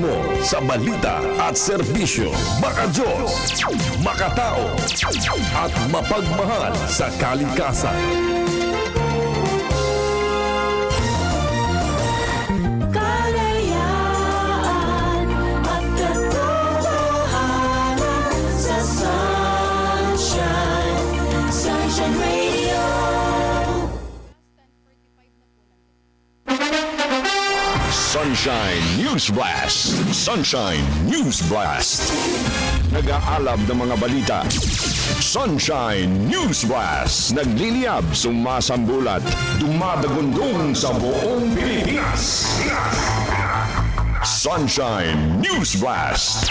mo sa balita at serbisyo. Maka Diyos, makatao, at mapagmahal sa kalikasan. Sunshine News Blast. Sunshine News Blast. Nag-aalab ng mga balita. Sunshine News Blast. Nagliliyab, sumasambulat, dumadagundong sa buong Pilipinas. Sunshine News Blast.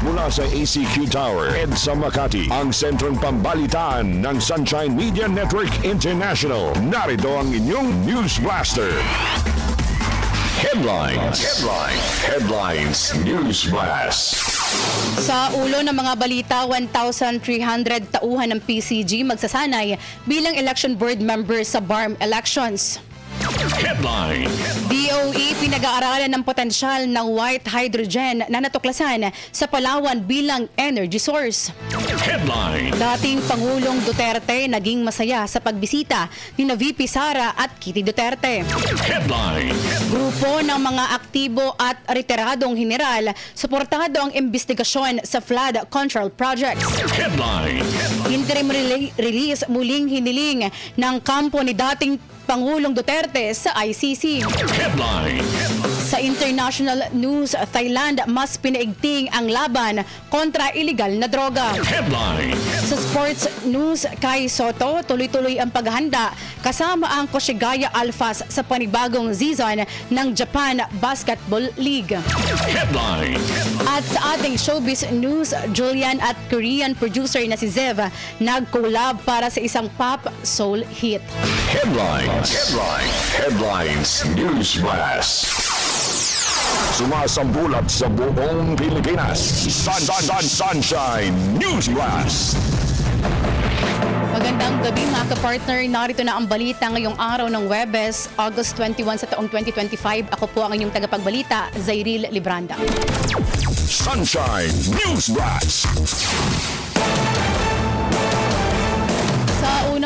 Mula sa ACQ Tower, EDSA Makati, ang sentrong pambalitaan ng Sunshine Media Network International. Narito ang inyong News Blaster. Headlines. Headlines. Headlines. News Blast. Sa ulo ng mga balita, 1,300 tauhan ng PCG magsasanay bilang election board member sa BARM elections. Headline. DOE pinag-aaralan ng potensyal ng white hydrogen na natuklasan sa Palawan bilang energy source. Headline. Dating Pangulong Duterte naging masaya sa pagbisita ni na VP Sara at Kitty Duterte. Headline. Grupo ng mga aktibo at retiradong general, suportado ang investigasyon sa flood control projects. Headline. Interim rele- release muling hiniling ng kampo ni dating Pangulong Duterte sa ICC. Headline. International news, Thailand mas pinaigting ang laban kontra illegal na droga. Headline. Sa sports news, kay Soto, tuloy-tuloy ang paghahanda kasama ang Koshigaya Alphas sa panibagong season ng Japan Basketball League. Headline. At sa ating showbiz news, Julian at Korean producer na si Zev nag-collab para sa isang pop soul hit. Headlines. Headlines. Headlines. News Blast. Sumasambulat sa buong Pilipinas. Sun, sun, sun, sunshine News Blast. Magandang gabi mga ka-partner. Narito na ang balita ngayong araw ng Webes, August 21 sa taong 2025. Ako po ang inyong tagapagbalita, Zairil Libranda. Sunshine News Blast.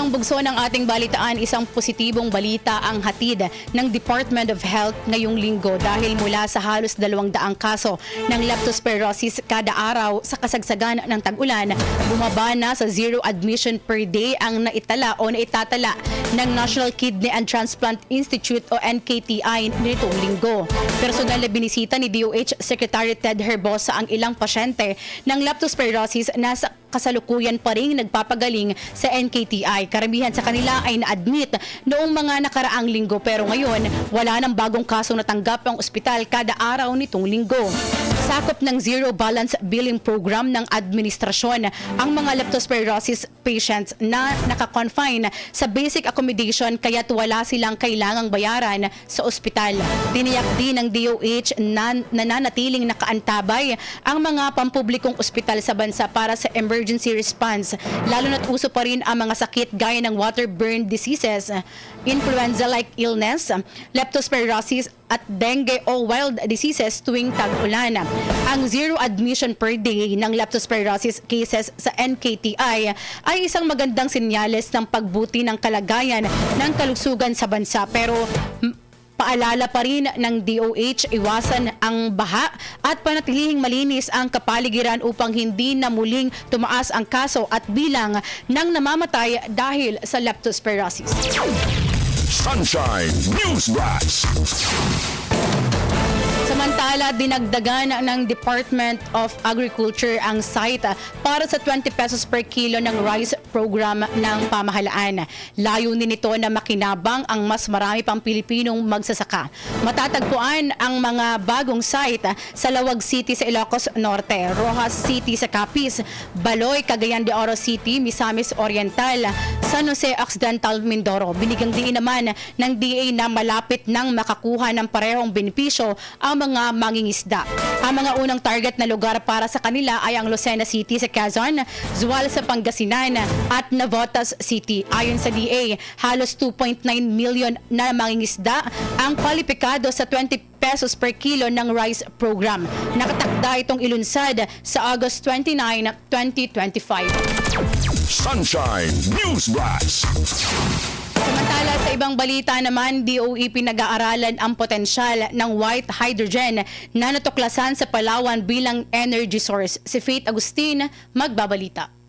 Unang bugso ng ating balitaan, isang positibong balita ang hatid ng Department of Health ngayong linggo dahil mula sa halos dalawang daang kaso ng leptospirosis kada araw sa kasagsagan ng tag-ulan, bumaba na sa zero admission per day ang naitala o naitatala ng National Kidney and Transplant Institute o NKTI nitong linggo. Personal na binisita ni DOH Secretary Ted Herbosa ang ilang pasyente ng leptospirosis na sa kasalukuyan pa rin nagpapagaling sa NKTI. Karamihan sa kanila ay na-admit noong mga nakaraang linggo pero ngayon wala nang bagong kaso natanggap ang ospital kada araw nitong linggo. Sakop ng Zero Balance Billing Program ng administrasyon ang mga leptospirosis patients na nakakonfine sa basic accommodation kaya't wala silang kailangang bayaran sa ospital. Tiniyak din ng DOH na nananatiling nakaantabay ang mga pampublikong ospital sa bansa para sa emergency response, lalo na't uso pa rin ang mga sakit gaya ng waterborne diseases, influenza-like illness, leptospirosis at dengue o wild diseases tuwing tag-ulan. Ang zero admission per day ng leptospirosis cases sa NKTI ay isang magandang senyales ng pagbuti ng kalagayan ng kalusugan sa bansa pero Paalala pa rin ng DOH, iwasan ang baha at panatilihing malinis ang kapaligiran upang hindi na muling tumaas ang kaso at bilang ng namamatay dahil sa leptospirosis. Sunshine News Blast. Samantala, dinagdagan ng Department of Agriculture ang site para sa 20 pesos per kilo ng rice program ng pamahalaan. Layunin nito na makinabang ang mas marami pang Pilipinong magsasaka. Matatagpuan ang mga bagong site sa Lawag City sa Ilocos Norte, Rojas City sa Capiz, Baloy, Cagayan de Oro City, Misamis Oriental, San Jose Occidental, Mindoro. Binigyang diin naman ng DA na malapit nang makakuha ng parehong benepisyo ang mga mangingisda. Ang mga unang target na lugar para sa kanila ay ang Lucena City sa Quezon, Zual sa Pangasinan at Navotas City. Ayon sa DA, halos 2.9 million na mangingisda ang kwalipikado sa 20 pesos per kilo ng rice program. Nakatakda itong ilunsad sa August 29, 2025. Sunshine News Blast. Samantala sa ibang balita naman, DOE pinag-aaralan ang potensyal ng white hydrogen na natuklasan sa Palawan bilang energy source. Si Faith Agustin, magbabalita.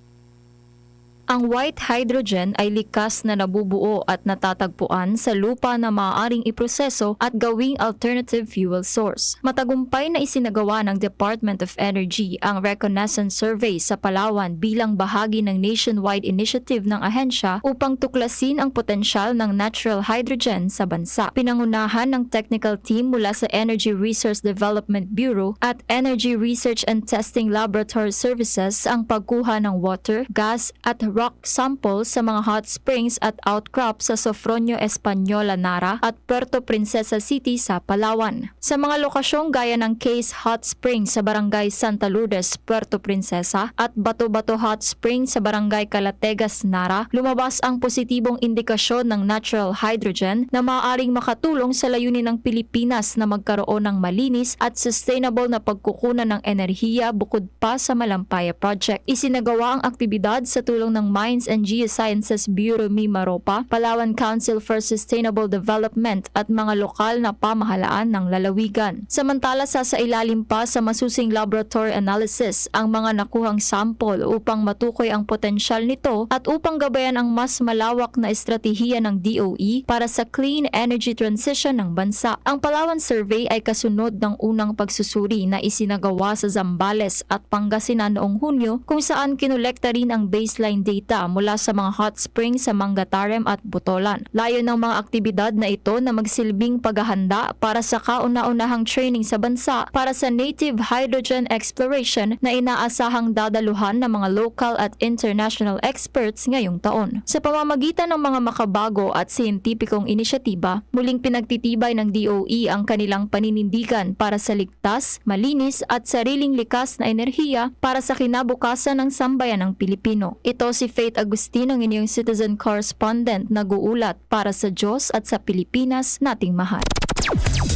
Ang white hydrogen ay likas na nabubuo at natatagpuan sa lupa na maaaring iproseso at gawing alternative fuel source. Matagumpay na isinagawa ng Department of Energy ang reconnaissance survey sa Palawan bilang bahagi ng nationwide initiative ng ahensya upang tuklasin ang potensyal ng natural hydrogen sa bansa. Pinangunahan ng technical team mula sa Energy Resource Development Bureau at Energy Research and Testing Laboratory Services ang pagkuha ng water, gas at rock samples sa mga hot springs at outcrop sa Sofronio Española Nara at Puerto Princesa City sa Palawan. Sa mga lokasyong gaya ng Case Hot Spring sa Barangay Santa Lourdes, Puerto Princesa at Bato-Bato Hot Spring sa Barangay Calategas, Nara, lumabas ang positibong indikasyon ng natural hydrogen na maaaring makatulong sa layunin ng Pilipinas na magkaroon ng malinis at sustainable na pagkukunan ng enerhiya bukod pa sa Malampaya Project. Isinagawa ang aktibidad sa tulong ng Mines and Geosciences Bureau Mimaropa, Palawan Council for Sustainable Development at mga lokal na pamahalaan ng lalawigan. Samantala sa sa ilalim pa sa masusing laboratory analysis ang mga nakuhang sample upang matukoy ang potensyal nito at upang gabayan ang mas malawak na estratehiya ng DOE para sa clean energy transition ng bansa. Ang Palawan Survey ay kasunod ng unang pagsusuri na isinagawa sa Zambales at Pangasinan noong Hunyo kung saan kinolekta rin ang baseline data mula sa mga hot springs sa Mangatarem at Butolan. Layo ng mga aktibidad na ito na magsilbing paghahanda para sa kauna-unahang training sa bansa para sa native hydrogen exploration na inaasahang dadaluhan ng mga local at international experts ngayong taon. Sa pamamagitan ng mga makabago at siyentipikong inisyatiba, muling pinagtitibay ng DOE ang kanilang paninindigan para sa ligtas, malinis at sariling likas na enerhiya para sa kinabukasan ng sambayan ng Pilipino. Ito si Faith Agustino, ang inyong citizen correspondent nag-uulat para sa Diyos at sa Pilipinas nating mahal.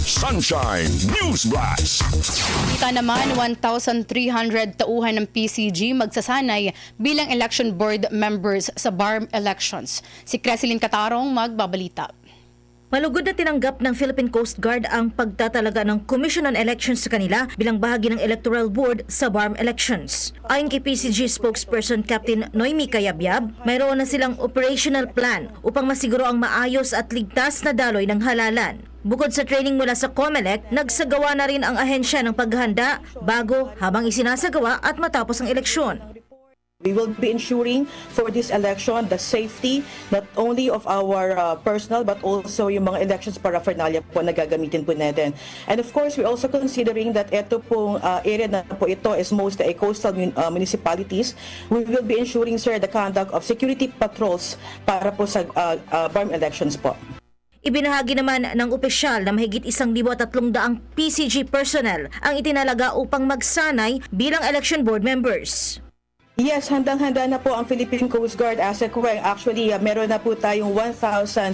Sunshine News Blast. Kita naman 1,300 tauhan ng PCG magsasanay bilang election board members sa BARM elections. Si Creseline Catarong magbabalita. Malugod na tinanggap ng Philippine Coast Guard ang pagtatalaga ng Commission on Elections sa kanila bilang bahagi ng Electoral Board sa BARM elections. Ayon kay PCG spokesperson Captain Noemi Kayabyab, mayroon na silang operational plan upang masiguro ang maayos at ligtas na daloy ng halalan. Bukod sa training mula sa COMELEC, nagsagawa na rin ang ahensya ng paghahanda bago, habang isinasagawa at matapos ang eleksyon. We will be ensuring for this election the safety not only of our uh, personnel but also yung mga elections paraphernalia po na gagamitin po natin. And of course, we're also considering that ito pong uh, area na po ito is mostly a coastal mun- uh, municipalities. We will be ensuring, sir, the conduct of security patrols para po sa uh, uh, BARM elections po. Ibinahagi naman ng opisyal na mahigit isang libo at tatlong daang PCG personnel ang itinalaga upang magsanay bilang election board members. Yes, handang-handa na po ang Philippine Coast Guard as a Kuwait. Actually, uh, meron na po tayong 1,300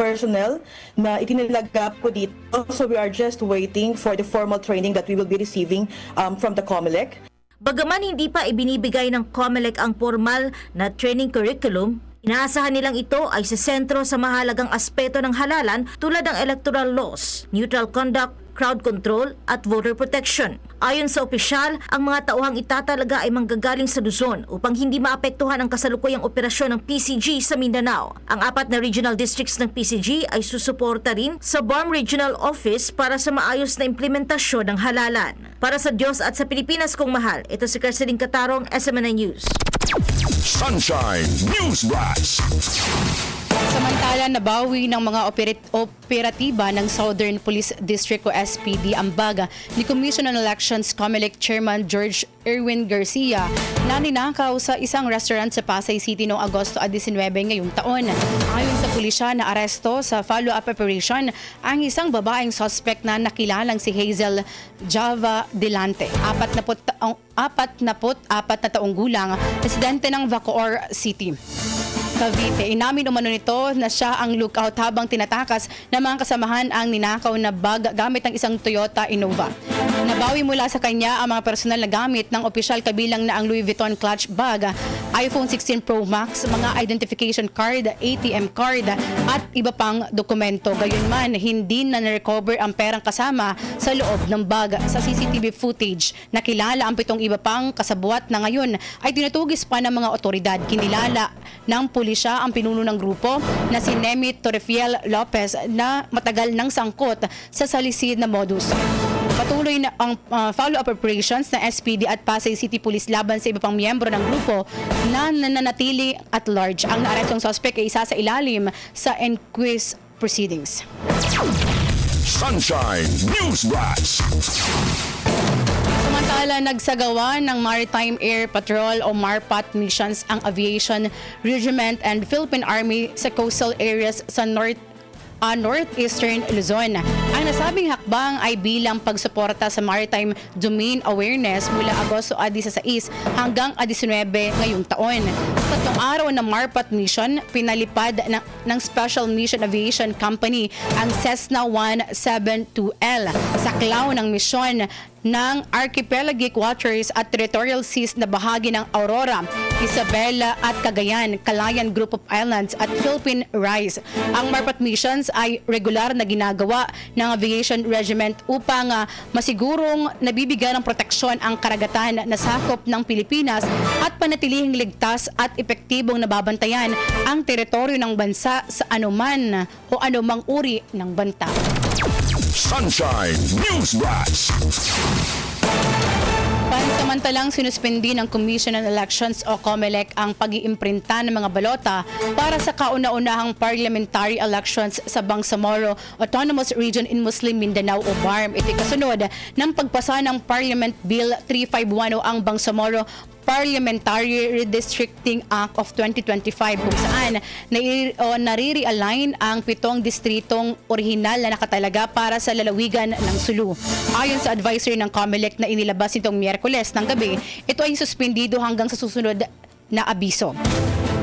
personnel na itinalaga po dito. So we are just waiting for the formal training that we will be receiving um, from the COMELEC. Bagaman hindi pa ibinibigay ng COMELEC ang formal na training curriculum, inaasahan nilang ito ay sa sentro sa mahalagang aspeto ng halalan tulad ng electoral laws, neutral conduct, crowd control at voter protection. Ayon sa opisyal, ang mga tauhang itatalaga ay manggagaling sa Luzon upang hindi maapektuhan ang kasalukuyang operasyon ng PCG sa Mindanao. Ang apat na regional districts ng PCG ay susuporta rin sa BARM Regional Office para sa maayos na implementasyon ng halalan. Para sa Diyos at sa Pilipinas kong mahal, ito si Kerseling Katarong, SMNA News. Sunshine News Blast. Samantala, nabawi ng mga operat- operatiba ng Southern Police District o SPD ang baga ni Commission on Elections COMELEC Chairman George Erwin Garcia na ninakaw sa isang restaurant sa Pasay City noong Agosto 19 ngayong taon. Ayon sa pulisya na aresto sa follow-up operation ang isang babaeng suspect na nakilalang si Hazel Java Delante. Apat na put, apat na put, apat na taong gulang, residente ng Bacoor City. Cavite. Inamin umano nito na siya ang lookout habang tinatakas ng mga kasamahan ang ninakaw na bag gamit ng isang Toyota Innova. Nabawi mula sa kanya ang mga personal na gamit ng opisyal kabilang na ang Louis Vuitton clutch bag, iPhone 16 Pro Max, mga identification card, ATM card at iba pang dokumento. Gayunman, hindi na na-recover ang perang kasama sa loob ng bag. Sa CCTV footage, nakilala ang pitong iba pang kasabwat na ngayon ay tinutugis pa ng mga otoridad. Kinilala ng pulisya ang pinuno ng grupo na si Nemi Torrefiel Lopez na matagal nang sangkot sa salisid na modus. Patuloy na ang uh, follow-up operations ng SPD at Pasay City Police laban sa iba pang miyembro ng grupo na nananatili at large. Ang naarestong suspect ay isa sa ilalim sa inquest proceedings. Sunshine News Blast. Samantala, nagsagawa ng Maritime Air Patrol o MARPAT missions ang Aviation Regiment and Philippine Army sa coastal areas sa North ah, northeastern Luzon. Ang nasabing hakbang ay bilang pagsuporta sa maritime domain awareness mula Agosto 16 hanggang 19 ngayong taon. Sa tatlong araw ng MARPAT mission, pinalipad ng, ng Special Mission Aviation Company ang Cessna 172L sa klaw ng misyon ng archipelagic waters at territorial seas na bahagi ng Aurora, Isabela at Cagayan, Calayan Group of Islands at Philippine Rise. Ang MARPAT missions ay regular na ginagawa ng Aviation Regiment upang ah, masigurong nabibigyan ng proteksyon ang karagatan na sakop ng Pilipinas at panatilihing ligtas at epektibong nababantayan ang teritoryo ng bansa sa anuman o anumang uri ng banta. Sunshine News Blast. Pansamantalang sinuspindi ng Commission on Elections o COMELEC ang pag-iimprinta ng mga balota para sa kauna-unahang parliamentary elections sa Bangsamoro Autonomous Region in Muslim Mindanao o BARM. Ito kasunod ng pagpasa ng Parliament Bill 351 o ang Bangsamoro Parliamentary Redistricting Act of 2025 kung saan nai- o nare-realign ang pitong distritong orihinal na nakatalaga para sa lalawigan ng Sulu. Ayon sa advisory ng COMELEC na inilabas nitong Miyerkules ng gabi, ito ay suspendido hanggang sa susunod na abiso.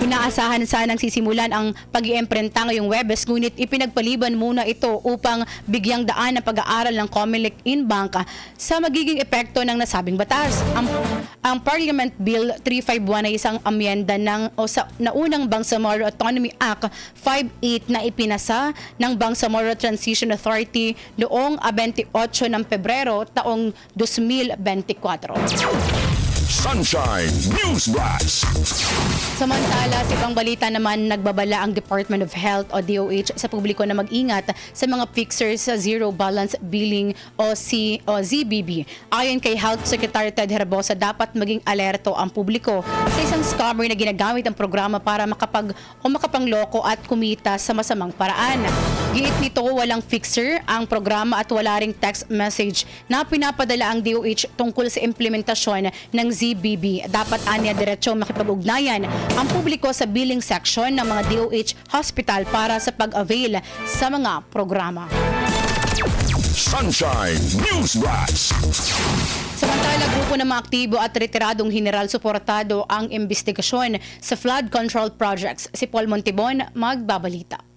Inaasahan sanang sisimulan ang pag-iemprenta ngayong Webes ngunit ipinagpaliban muna ito upang bigyang daan ang pag-aaral ng COMELEC in Bank sa magiging epekto ng nasabing batas. Ang, ang Parliament Bill 351 ay isang amyenda ng o sa naunang Bangsamoro Autonomy Act 58 na ipinasa ng Bangsamoro Transition Authority noong 28 ng Pebrero taong 2024. Sunshine News Blast. Samantala, sa ibang balita naman, nagbabala ang Department of Health o DOH sa publiko na mag-ingat sa mga fixers sa Zero Balance Billing o, C, o ZBB. Ayon kay Health Secretary Ted Herbosa, dapat maging alerto ang publiko sa isang scammer na ginagamit ang programa para makapag o makapangloko at kumita sa masamang paraan. Giit nito, walang fixer ang programa at wala ring text message na pinapadala ang DOH tungkol sa implementasyon ng ZBB. Dapat anya diretso makipag-ugnayan ang publiko sa billing section ng mga DOH hospital para sa pag-avail sa mga programa. Sunshine News Blast. Samantala, grupo ng mga aktibo at retiradong general suportado ang investigasyon sa flood control projects. Si Paul Montibon, magbabalita.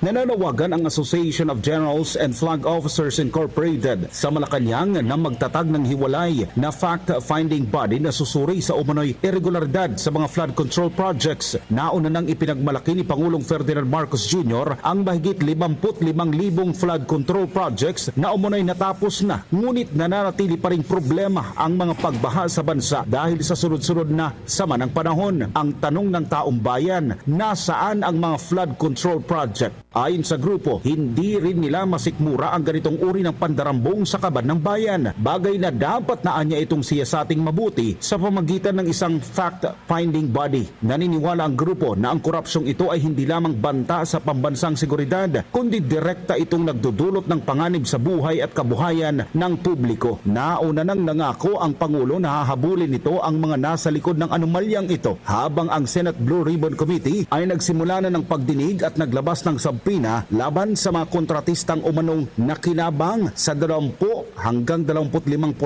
Nananawagan ang Association of Generals and Flag Officers Incorporated sa Malacanang na magtatag ng hiwalay na fact-finding body na susuri sa umano'y irregularidad sa mga flood control projects. Nauna nang ipinagmalaki ni Pangulong Ferdinand Marcos Jr. ang mahigit 55,000 flood control projects na umano'y natapos na. Ngunit nananatili pa rin problema ang mga pagbaha sa bansa dahil sa sunod-sunod na sama ng panahon. Ang tanong ng taong bayan, nasaan ang mga flood control project? Ayon sa grupo, hindi rin nila masikmura ang ganitong uri ng pandarambong sa kaban ng bayan. Bagay na dapat na anya itong siyasating mabuti sa pamagitan ng isang fact-finding body. Naniniwala ang grupo na ang korupsyong ito ay hindi lamang banta sa pambansang seguridad, kundi direkta itong nagdudulot ng panganib sa buhay at kabuhayan ng publiko. Nauna nang nangako ang Pangulo na hahabulin nito ang mga nasa likod ng anomalyang ito habang ang Senate Blue Ribbon Committee ay nagsimula na ng pagdinig at naglabas ng sabpina laban sa mga kontratistang umanong nakinabang sa 20 hanggang 25%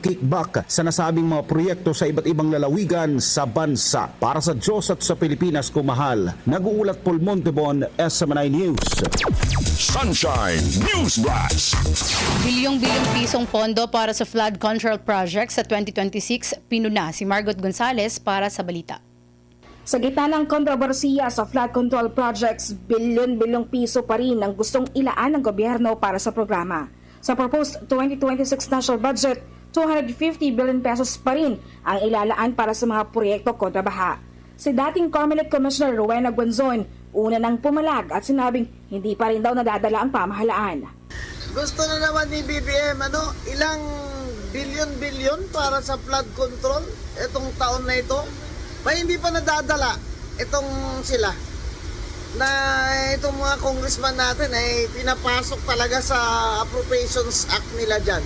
kickback sa nasabing mga proyekto sa iba't ibang lalawigan sa bansa. Para sa Diyos at sa Pilipinas kumahal, nag-uulat Paul Montebon, SMNI News. Sunshine News Blast. Bilyong-bilyong pisong pondo para sa flood control project sa 2026, pinuna si Margot Gonzales para sa balita. Sa gitna ng kontrobersiya sa flood control projects, bilyon-bilyong piso pa rin ang gustong ilaan ng gobyerno para sa programa. Sa proposed 2026 national budget, 250 billion pesos pa rin ang ilalaan para sa mga proyekto kontra baha. Si dating Comelec Commissioner Rowena Guanzon, una nang pumalag at sinabing hindi pa rin daw nadadala ang pamahalaan. Gusto na naman ni BBM, ano, ilang bilyon-bilyon para sa flood control itong taon na ito. Pa hindi pa nadadala itong sila na itong mga congressman natin ay pinapasok talaga sa Appropriations Act nila dyan.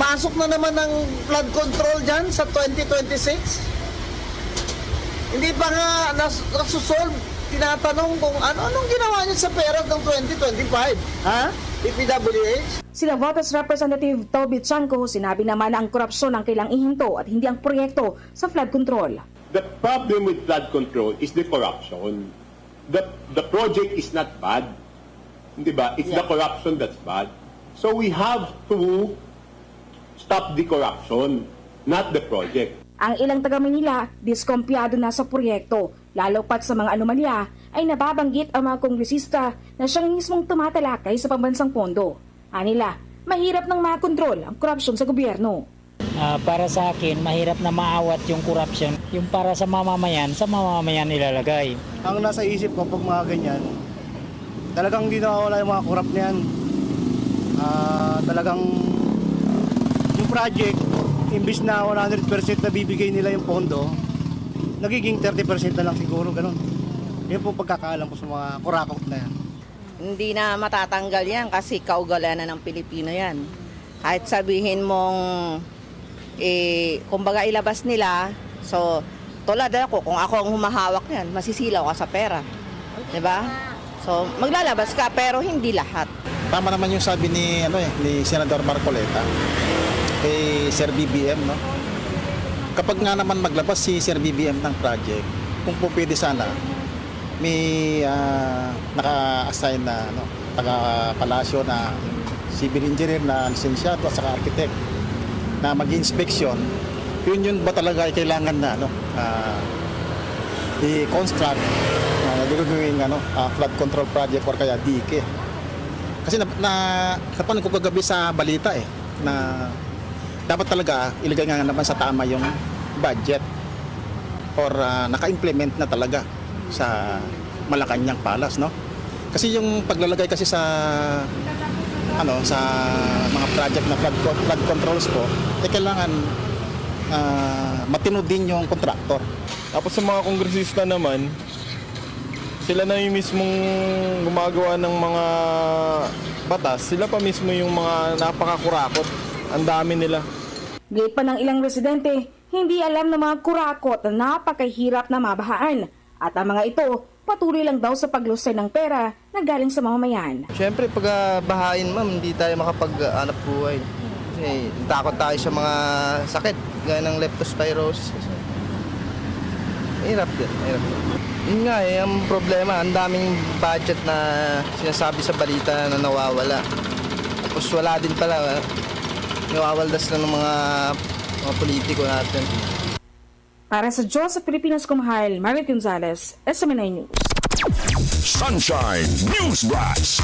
Pasok na naman ng flood control dyan sa 2026. Hindi pa nga nas, nasusolve. Tinatanong kung ano anong ginawa niya sa pera ng 2025. Ha? PPWH? Sila Voters Representative Toby Chanco sinabi naman na ang korupsyon ang kailang ihinto at hindi ang proyekto sa flood control. The problem with flood control is the corruption. The the project is not bad. Di ba? It's the corruption that's bad. So we have to stop the corruption, not the project. Ang ilang taga Manila, diskompiyado na sa proyekto, lalo pat sa mga anomalya ay nababanggit ang mga kongresista na siyang mismong tumatalakay sa pambansang pondo. Anila, mahirap nang makontrol ang korupsyon sa gobyerno. Ah, para sa akin, mahirap na maawat yung corruption. Yung para sa mamamayan, sa mamamayan ilalagay. Ang nasa isip ko pag mga ganyan, talagang hindi nawawala yung mga corrupt na yan. Ah, talagang yung project, imbis na 100% na bibigay nila yung pondo, nagiging 30% na lang siguro, ganun. Yan po pagkakaalam ko sa mga kurakot na yan. Hindi na matatanggal yan kasi kaugalan na ng Pilipino yan. Kahit sabihin mong, eh, kumbaga ilabas nila, so, tulad ako, kung ako ang humahawak yan, masisilaw ka sa pera. 'Di ba? So, maglalabas ka pero hindi lahat. Tama naman yung sabi ni, ano eh, ni Senador Marcoleta, kay Sir BBM, no? Kapag nga naman maglabas si Sir BBM ng project, kung po pwede sana, may ah, naka-assign na ano, taga-palasyo na civil engineer na lisensyado at saka architect na mag-inspection, yun yun ba talaga ay kailangan na ano, ah, i-construct na gagawin ano, ah, flood control project or kaya dike. Kasi na, na napanood ko kagabi sa balita eh na dapat talaga ilagay nga naman sa tama yung budget or ah, naka-implement na talaga sa Malacanang Palace, no? Kasi yung paglalagay kasi sa ano sa mga project na flood, flood controls po, eh kailangan ah, matino din yung contractor. Tapos sa mga kongresista naman, sila na yung mismong gumagawa ng mga batas. Sila pa mismo yung mga napakakurakot. Ang dami nila. Gate pa ng ilang residente, hindi alam ng mga kurakot na napakahirap na mabahaan. At ang mga ito, patuloy lang daw sa paglusay ng pera na galing sa mamamayan. Siyempre, pag ah, bahain, ma'am, hindi tayo makapag-anap buhay. Kasi takot tayo sa mga sakit, gaya ng leptospirosis. Hirap din, hirap din. Yun nga eh, ang problema, ang daming budget na sinasabi sa balita na nawawala. Tapos wala din pala, nawawaldas lang ng mga, mga politiko natin. Para sa Diyos sa Pilipinas Kumahal, Margaret Gonzalez, SMNI News. Sunshine News Blast.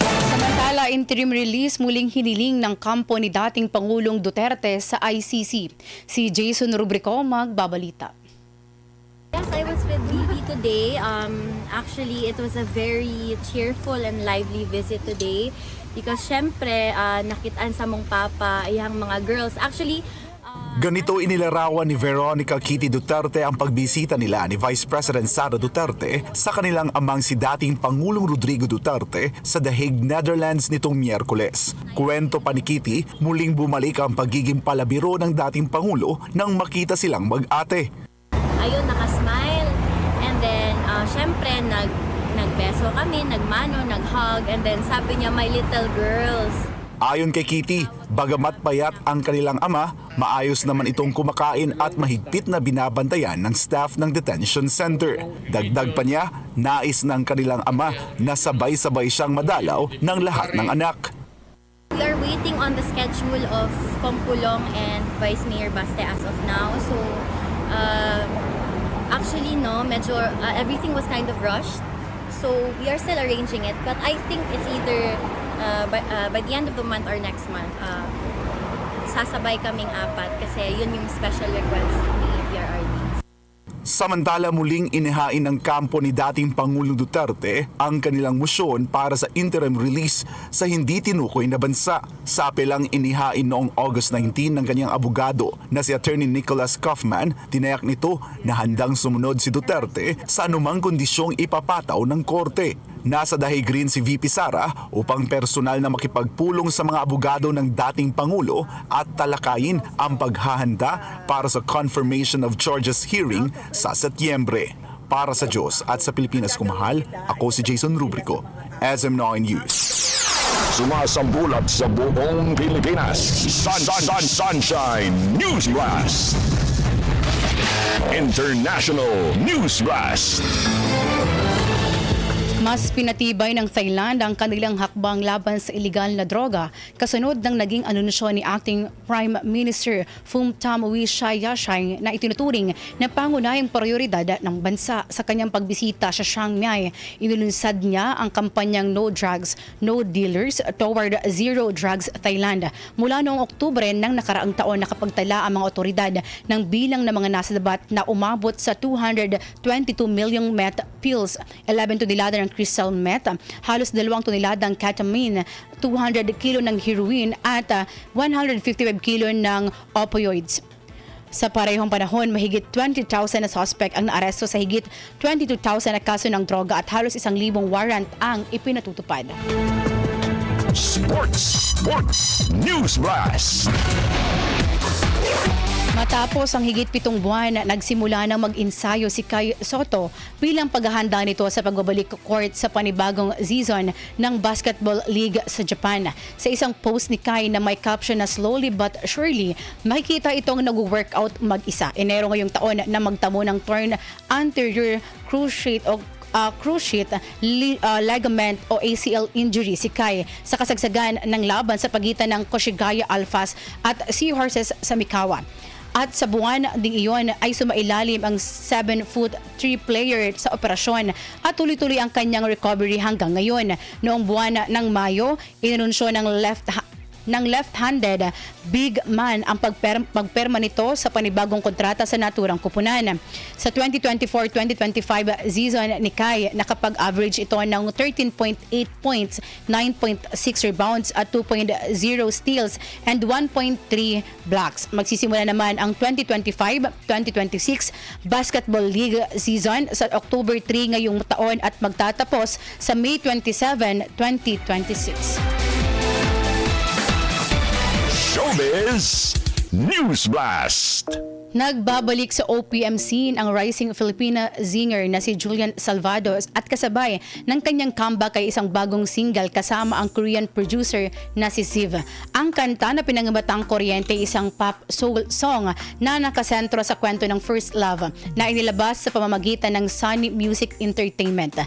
Samantala, interim release muling hiniling ng kampo ni dating Pangulong Duterte sa ICC. Si Jason Rubrico magbabalita. Yes, I was with Bibi today. Um, Actually, it was a very cheerful and lively visit today because syempre, uh, nakitaan sa mong papa ayang mga girls. Actually, Ganito inilarawan ni Veronica Kitty Duterte ang pagbisita nila ni Vice President Sara Duterte sa kanilang amang si dating Pangulong Rodrigo Duterte sa The Hague, Netherlands nitong Miyerkules. Kwento pa ni Kitty, muling bumalik ang pagiging palabiro ng dating Pangulo nang makita silang mag-ate. ayun, nakasmile. And then, uh, syempre, nag, nagbeso kami, nagmano, naghug. And then sabi niya, my little girls. Ayon kay Kitty, bagamat payat ang kanilang ama, maayos naman itong kumakain at mahigpit na binabantayan ng staff ng detention center. Dagdag pa niya, nais ng kanilang ama na sabay-sabay siyang madalaw ng lahat ng anak. We are waiting on the schedule of Pangpulong and Vice Mayor Baste as of now. So, uh, actually, no, medyo uh, everything was kind of rushed. So, we are still arranging it. But I think it's either uh, by, uh, by the end of the month or next month. Uh, sasabay kaming apat kasi yun yung special request ni PRRD. Samantala muling inihain ng kampo ni dating Pangulong Duterte ang kanilang motion para sa interim release sa hindi tinukoy na bansa. Sa apelang inihain noong August 19 ng kanyang abogado na si Attorney Nicholas Kaufman, tinayak nito na handang sumunod si Duterte sa anumang kondisyong ipapataw ng korte. Nasa Dahig Green si VP Sara upang personal na makipagpulong sa mga abogado ng dating Pangulo at talakayin ang paghahanda para sa confirmation of charges hearing sa Setyembre. Para sa Diyos at sa Pilipinas kumahal, ako si Jason Rubrico, SM9 News. Sumasambulat sa buong Pilipinas. Sun, sun, sun, Sunshine News Blast. International News Blast. Mas pinatibay ng Thailand ang kanilang hakbang laban sa iligal na droga kasunod ng naging anunsyo ni Acting Prime Minister Phumtham Wechayachai na itinuturing na pangunahing prioridad ng bansa sa kanyang pagbisita sa Chiang Mai. Inulunsad niya ang kampanyang No Drugs, No Dealers toward Zero Drugs Thailand. Mula noong Oktubre ng nakaraang taon nakapagtala ang mga otoridad ng bilang ng mga nasabat na umabot sa 222 million meth pills, 11 tonelada ng crystal meth, halos 2 toneladang ketamine, 200 kilo ng heroin at ah, 155 kilo ng opioids. Sa parehong panahon, mahigit 20,000 na suspect ang naaresto sa higit 22,000 na kaso ng droga at halos isang libong warrant ang ipinatutupad. Sports. Sports. News Blast. Matapos ang higit pitong buwan, nagsimula ng mag-insayo si Kai Soto bilang paghahanda nito sa pagbabalik court sa panibagong season ng Basketball League sa Japan. Sa isang post ni Kai na may caption na slowly but surely, makikita itong nag-workout mag-isa. Enero ngayong taon na magtamo ng torn anterior cruciate o uh, cruciate li- uh, ligament o ACL injury si Kai sa kasagsagan ng laban sa pagitan ng Koshigaya Alphas at Seahorses sa Mikawa. At sa buwan ding iyon ay sumailalim ang 7-foot 3 player sa operasyon at tuloy-tuloy ang kanyang recovery hanggang ngayon. Noong buwan ng Mayo, inanunsyo ng left ng left-handed big man ang pagper- pagperma nito sa panibagong kontrata sa naturang kupunan. Sa 2024-2025 season ni Kai, nakapag-average ito ng 13.8 points, 9.6 rebounds at 2.0 steals and 1.3 blocks. Magsisimula naman ang 2025-2026 Basketball League season sa October 3 ngayong taon at magtatapos sa May 27, 2026. Showbiz News Blast. Nagbabalik sa OPM scene ang rising Filipina singer na si Julian Salvados at kasabay ng kanyang comeback ay isang bagong single kasama ang Korean producer na si Ziv. Ang kanta na pinangamatang kuryente isang pop soul song na nakasentro sa kwento ng First Love na inilabas sa pamamagitan ng Sunny Music Entertainment.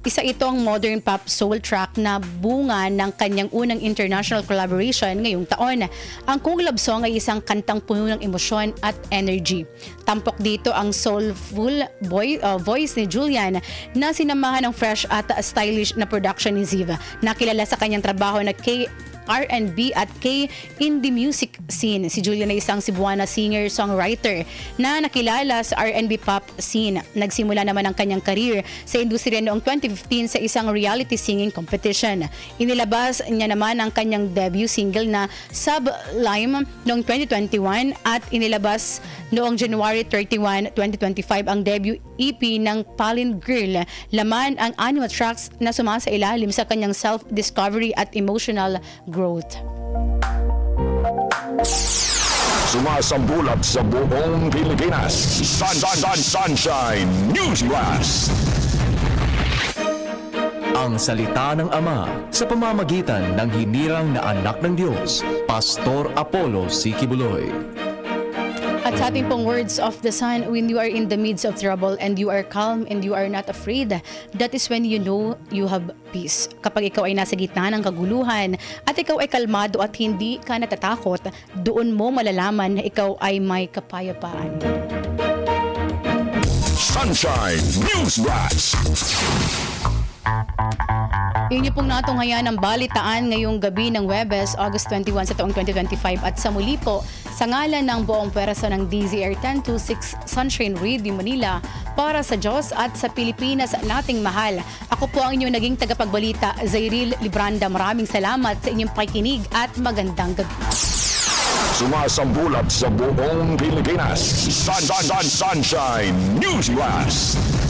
Isa itong modern pop soul track na bunga ng kanyang unang international collaboration ngayong taon. Ang Kung Love Song ay isang kantang puno ng emosyon at energy. Tampok dito ang soulful boy, uh, voice ni Julian na sinamahan ng fresh at stylish na production ni Ziva. Nakilala sa kanyang trabaho na K R&B at K-indie music scene. Si Julian ay isang Cebuana singer-songwriter na nakilala sa R&B pop scene. Nagsimula naman ang kanyang career sa industriya noong 2015 sa isang reality singing competition. Inilabas niya naman ang kanyang debut single na Sublime noong 2021 at inilabas noong January 31, 2025 ang debut EP ng Palin Girl. Laman ang annual tracks na sumasa ilalim sa kanyang self-discovery at emotional growth. Sumasambulat sa buong Pilipinas. Sun, sun, sun, sunshine News Blast. Ang salita ng Ama sa pamamagitan ng hinirang na anak ng Diyos, Pastor Apollo Sikibuloy. At sa ating pong words of the Son, when you are in the midst of trouble and you are calm and you are not afraid, that is when you know you have peace. Kapag ikaw ay nasa gitna ng kaguluhan at ikaw ay kalmado at hindi ka natatakot, doon mo malalaman na ikaw ay may kapayapaan. Sunshine News Blast. Inyo pong natunghayan ang balitaan ngayong gabi ng Webes, August 21 sa taong 2025 at sa muli po, sa ngalan ng buong pwersa ng DZR 1026 Sunshine Radio Manila para sa Diyos at sa Pilipinas nating mahal. Ako po ang inyong naging tagapagbalita, Zairil Libranda. Maraming salamat sa inyong pakikinig at magandang gabi. Sumasambulat sa buong Pilipinas. Sun, sun, sun, sunshine News Blast.